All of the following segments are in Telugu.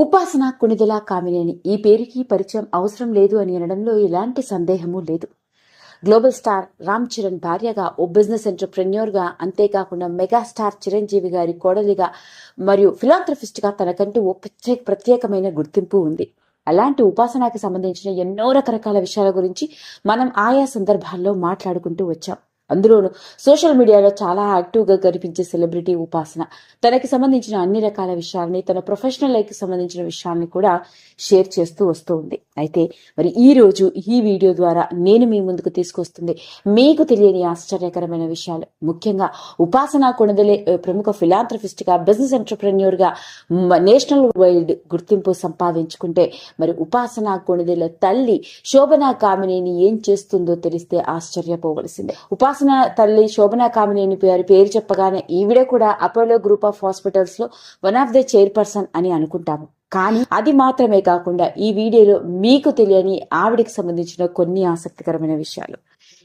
ఉపాసన కొణిదెల కామినేని. ఈ పేరుకి పరిచయం అవసరం లేదు అని అనడంలో ఎలాంటి సందేహమూ లేదు. గ్లోబల్ స్టార్ రామ్ చరణ్ భార్యగా ఓ బిజినెస్ ఎంటర్ప్రెన్యూర్గా అంతేకాకుండా మెగాస్టార్ చిరంజీవి గారి కోడలిగా మరియు ఫిలాంథ్రఫిస్ట్గా తనకంటూ ఓ ప్రత్యేక ప్రత్యేకమైన గుర్తింపు ఉంది. అలాంటి ఉపాసనకి సంబంధించిన ఎన్నో రకరకాల విషయాల గురించి మనం ఆయా సందర్భాల్లో మాట్లాడుకుంటూ వచ్చాం. అందులోనూ సోషల్ మీడియాలో చాలా యాక్టివ్గా కనిపించే సెలబ్రిటీ ఉపాసన. తనకి సంబంధించిన అన్ని రకాల విషయాలని తన ప్రొఫెషనల్ లైఫ్కి సంబంధించిన విషయాల్ని కూడా షేర్ చేస్తూ వస్తూ ఉంది. అయితే మరి ఈ రోజు ఈ వీడియో ద్వారా నేను మీ ముందుకు తీసుకొస్తుంది మీకు తెలియని ఆశ్చర్యకరమైన విషయాలు. ముఖ్యంగా ఉపాసన కొనదలే ప్రముఖ ఫిలాంథ్రఫిస్ట్గా బిజినెస్ ఎంటర్ప్రెన్యూర్గా నేషనల్ వైడ్ గుర్తింపు సంపాదించుకుంటే మరి ఉపాసన కొణిదెల తల్లి శోభనా కామినేని ఏం చేస్తుందో తెలిస్తే ఆశ్చర్యపోవలసిందే. ఉపాసన తల్లి శోభనా కామినేని పేరు పేరు చెప్పగానే ఈవిడ కూడా అపోలో గ్రూప్ ఆఫ్ హాస్పిటల్స్లో వన్ ఆఫ్ ద చైర్పర్సన్ అని అనుకుంటాము. కానీ అది మాత్రమే కాకుండా ఈ వీడియోలో మీకు తెలియని ఆవిడకి సంబంధించిన కొన్ని ఆసక్తికరమైన విషయాలు.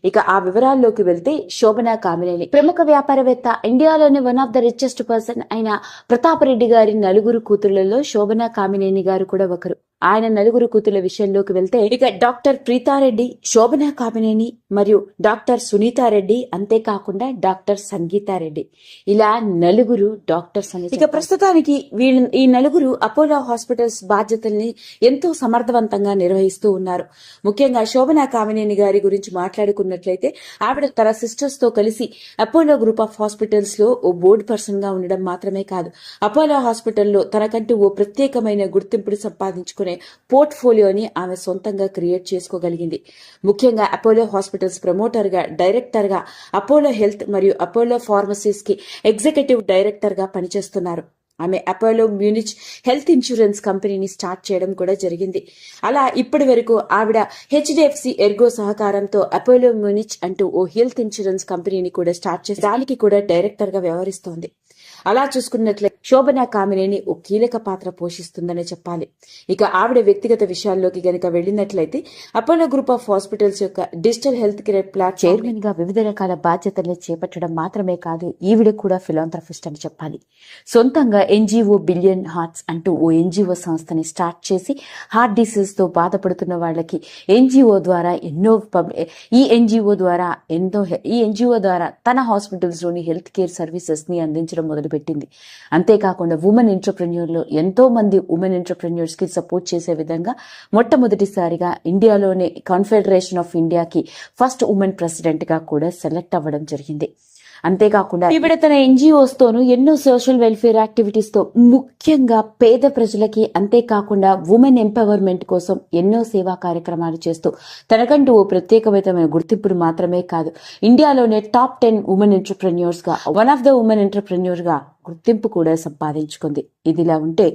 ఇక ఆ వివరాల్లోకి వెళ్తే శోభనా కామినేని ప్రముఖ వ్యాపారవేత్త ఇండియాలోని one of the richest person అయిన ప్రతాపరెడ్డి గారి నలుగురు కూతుళ్ళలో శోభనా కామినేని గారు కూడా ఒకరు. ఆయన నలుగురు కూతుళ్ళ విషయంలోకి వెళ్తే ఇక డాక్టర్ ప్రీతారెడ్డి శోభనా కామినేని మరియు డాక్టర్ సునీతారెడ్డి అంతేకాకుండా డాక్టర్ సంగీతారెడ్డి. ఇలా నలుగురు డాక్టర్స్ అని ఇక ప్రస్తుతానికి వీళ్ళు ఈ నలుగురు అపోలో హాస్పిటల్స్ బాధ్యతల్ని ఎంతో సమర్థవంతంగా నిర్వహిస్తూ ఉన్నారు. ముఖ్యంగా శోభనా కామినేని గారి గురించి మాట్లాడుకున్నట్లయితే ఆవిడ తన సిస్టర్స్తో కలిసి అపోలో గ్రూప్ ఆఫ్ హాస్పిటల్స్లో ఓ బోర్డు పర్సన్గా ఉండడం మాత్రమే కాదు అపోలో హాస్పిటల్లో తనకంటూ ఓ ప్రత్యేకమైన గుర్తింపును సంపాదించుకునే పోర్ట్ఫోలియోని ఆమె సొంతంగా క్రియేట్ చేసుకోగలిగింది. ముఖ్యంగా అపోలో హాస్పిటల్స్ ప్రమోటర్గా డైరెక్టర్గా అపోలో హెల్త్ మరియు అపోలో ఫార్మసీస్కి ఎగ్జిక్యూటివ్ డైరెక్టర్గా పనిచేస్తున్నారు. ఆమె అపోలో మ్యూనిచ్ హెల్త్ ఇన్సూరెన్స్ కంపెనీని స్టార్ట్ చేయడం కూడా జరిగింది. అలా ఇప్పటి వరకు ఆవిడ హెచ్డిఎఫ్సి ఎర్గో సహకారంతో అపోలో మ్యూనిచ్ అంటూ ఓ హెల్త్ ఇన్సూరెన్స్ కంపెనీని కూడా స్టార్ట్ చేసి దానికి కూడా డైరెక్టర్గా వ్యవహరిస్తోంది. అలా చూసుకున్నట్లయితే శోభనా కామినేని ఓ కీలక పాత్ర పోషిస్తుందనే చెప్పాలి. ఇక ఆవిడ వ్యక్తిగత విషయాల్లోకి గనక వెళ్ళినట్లయితే అపోలో గ్రూప్ ఆఫ్ హాస్పిటల్స్ యొక్క డిజిటల్ హెల్త్ కేర్ ప్లాట్ చైర్మన్గా వివిధ రకాల బాధ్యతల్ని చేపట్టడం మాత్రమే కాదు ఈవిడ కూడా ఫిలాంథ్రఫిస్ట్ అని చెప్పాలి. సొంతంగా ఎన్జిఓ బిలియన్ హార్ట్స్ అంటూ ఓ ఎన్జిఓ సంస్థని స్టార్ట్ చేసి హార్ట్ డిసీజ్తో బాధపడుతున్న వాళ్ళకి ఎన్జిఓ ద్వారా ఎన్నో ఈ ఎన్జిఓ ద్వారా ఎంతో ఈ ఎన్జిఓ ద్వారా తన హాస్పిటల్స్లోని హెల్త్ కేర్ సర్వీసెస్ని అందించడం మొదలుపెట్టింది. అంతేకాకుండా ఉమెన్ ఎంటర్ప్రెన్యూర్లు ఎంతో మంది ఉమెన్ ఎంటర్ప్రెన్యూర్స్కి సపోర్ట్ చేసే విధంగా మొట్టమొదటిసారిగా ఇండియాలోనే కాన్ఫెడరేషన్ ఆఫ్ ఇండియాకి ఫస్ట్ ఉమెన్ ప్రెసిడెంట్గా కూడా సెలెక్ట్ అవ్వడం జరిగింది. అంతేకాకుండా ఈవిడ తన ఎన్జిఓస్ తోను ఎన్నో సోషల్ వెల్ఫేర్ యాక్టివిటీస్తో ముఖ్యంగా పేద ప్రజలకి అంతేకాకుండా ఉమెన్ ఎంపవర్మెంట్ కోసం ఎన్నో సేవా కార్యక్రమాలు చేస్తూ తనకంటూ ఓ ప్రత్యేకమైన గుర్తింపును మాత్రమే కాదు. ఇండియాలోనే టాప్ టెన్ ఉమెన్ ఎంటర్ప్రెన్యూర్స్గా వన్ ఆఫ్ ద ఉమెన్ ఎంటర్ప్రెన్యూర్గా గుర్తింపు కూడా సంపాదించుకుంది. ఇదిలా ఉంటే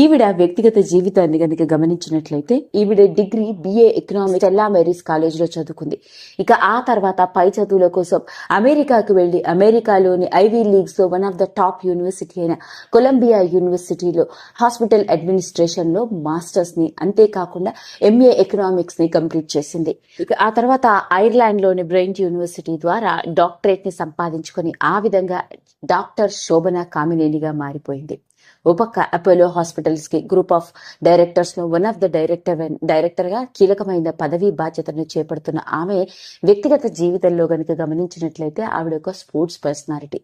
ఈవిడ వ్యక్తిగత జీవితాన్ని కనుక గమనించినట్లయితే ఈవిడ డిగ్రీ బిఏ ఎకనామిక్స్ ఎల్లా మేరీస్ కాలేజ్లో చదువుకుంది. ఇక ఆ తర్వాత పై చదువుల కోసం అమెరికాకు వెళ్ళి అమెరికాలోని Ivy లీగ్స్లో one of the top university అయిన కొలంబియా యూనివర్సిటీలో హాస్పిటల్ అడ్మినిస్ట్రేషన్లో మాస్టర్స్ని అంతేకాకుండా ఎంఏ ఎకనామిక్స్ని కంప్లీట్ చేసింది. ఇక ఆ తర్వాత ఐర్లాండ్లోని బ్రెయింట్ యూనివర్సిటీ ద్వారా డాక్టరేట్ని సంపాదించుకొని ఆ విధంగా డాక్టర్ శోభన కామినేనిగా మారిపోయింది. ఓ అపోలో హాస్పిటల్స్కి గ్రూప్ ఆఫ్ డైరెక్టర్స్లో వన్ ఆఫ్ ద డైరెక్టర్ డైరెక్టర్గా కీలకమైన పదవి బాధ్యతను చేపడుతున్న ఆమె వ్యక్తిగత జీవితంలో గనుక గమనించినట్లయితే ఆవిడ ఒక స్పోర్ట్స్ పర్సనాలిటీ.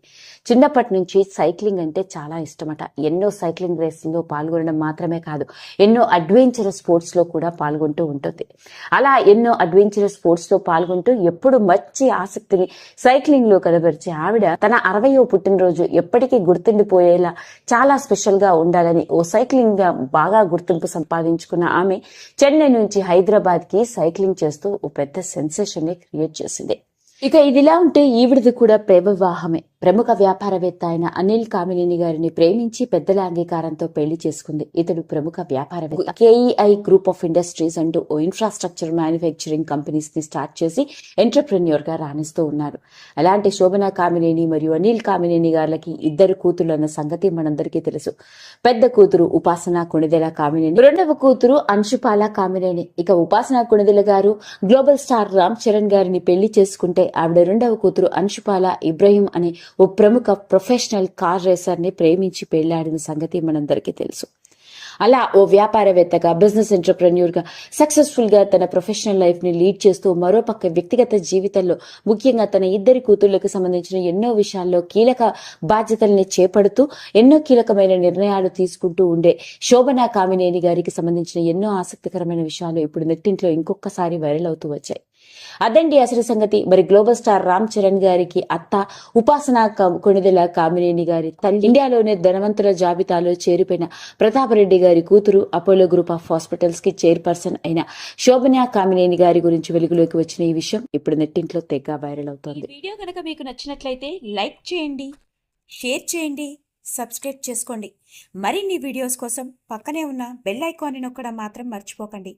చిన్నప్పటి నుంచి సైక్లింగ్ అంటే చాలా ఇష్టమట. ఎన్నో సైక్లింగ్ రేసుల్లో పాల్గొనడం మాత్రమే కాదు ఎన్నో అడ్వెంచర్ స్పోర్ట్స్లో కూడా పాల్గొంటూ ఉంటుంది. అలా ఎన్నో అడ్వెంచర్ స్పోర్ట్స్లో పాల్గొంటూ ఎప్పుడు మంచి ఆసక్తిని సైక్లింగ్లో కనబరిచే ఆవిడ తన అరవయో పుట్టినరోజు ఎప్పటికీ గుర్తుండిపోయేలా చాలా స్పెషల్ గా ఉండాలని ఓ సైక్లింగ్గా బాగా గుర్తింపు సంపాదించుకున్న ఆమె చెన్నై నుంచి హైదరాబాద్కి సైక్లింగ్ చేస్తూ ఓ పెద్ద సెన్సేషన్ని క్రియేట్ చేసింది. ఇక ఇదిలా ఉంటే ఈవిడది కూడా ప్రేమ వివాహమే ప్రముఖ వ్యాపారవేత్త అయిన అనిల్ కామినేని గారిని ప్రేమించి పెద్దల అంగీకారంతో పెళ్ళి చేసుకుంది. ఇతడు ప్రముఖ వ్యాపారవేత్త. కేఈఐ గ్రూప్ ఆఫ్ ఇండస్ట్రీస్ అంటూ ఓ ఇన్ఫ్రాస్ట్రక్చర్ మ్యానుఫ్యాక్చరింగ్ కంపెనీస్ని స్టార్ట్ చేసి ఎంటర్ప్రెన్యూర్గా రాణిస్తూ ఉన్నారు. అలాంటి శోభన కామినేని మరియు అనిల్ కామినేని గారికి ఇద్దరు కూతురు అన్న సంగతి మనందరికీ తెలుసు. పెద్ద కూతురు ఉపాసన కొణిదెల కామినేని రెండవ కూతురు అంశుపాల కామినేని. ఇక ఉపాసన కొణిదెల గారు గ్లోబల్ స్టార్ రామ్ చరణ్ గారిని పెళ్ళి చేసుకుంటే ఆవిడ రెండవ కూతురు అంశుపాల ఇబ్రహీం అనే ఓ ప్రముఖ ప్రొఫెషనల్ కార్ రేసర్ని ప్రేమించి పెళ్ళాడిన సంగతి మనందరికీ తెలుసు. అలా ఓ వ్యాపారవేత్తగా బిజినెస్ ఎంటర్ప్రెన్యూర్గా సక్సెస్ఫుల్గా తన ప్రొఫెషనల్ లైఫ్ని లీడ్ చేస్తూ మరోపక్క వ్యక్తిగత జీవితంలో ముఖ్యంగా తన ఇద్దరి కూతుళ్ళకు సంబంధించిన ఎన్నో విషయాల్లో కీలక బాధ్యతల్ని చేపడుతూ ఎన్నో కీలకమైన నిర్ణయాలు తీసుకుంటూ ఉండే శోభనా కామినేని గారికి సంబంధించిన ఎన్నో ఆసక్తికరమైన విషయాలు ఇప్పుడు నెట్టింట్లో ఇంకొకసారి వైరల్ అవుతూ వచ్చాయి. అదండి అసలు సంగతి. మరి గ్లోబల్ స్టార్ రామ్ చరణ్ గారికి అత్త ఉపాసన క- కొణిదెల కామినేని గారి తల్లి ఇండియాలోనే ధనవంతుల జాబితాలో చేరిపోయిన ప్రతాపరెడ్డి గారి కూతురు అపోలో గ్రూప్ ఆఫ్ హాస్పిటల్స్కి చైర్పర్సన్ అయిన శోభన కామినేని గారి గురించి వెలుగులోకి వచ్చిన ఈ విషయం ఇప్పుడు నెట్టింట్లో తెగ వైరల్ అవుతోంది. వీడియో కనుక మీకు నచ్చినట్లయితే లైక్ చేయండి షేర్ చేయండి సబ్స్క్రైబ్ చేసుకోండి. మరిన్ని వీడియోస్ కోసం పక్కనే ఉన్న బెల్ ఐకాన్ని నొక్కడం మాత్రం మర్చిపోకండి.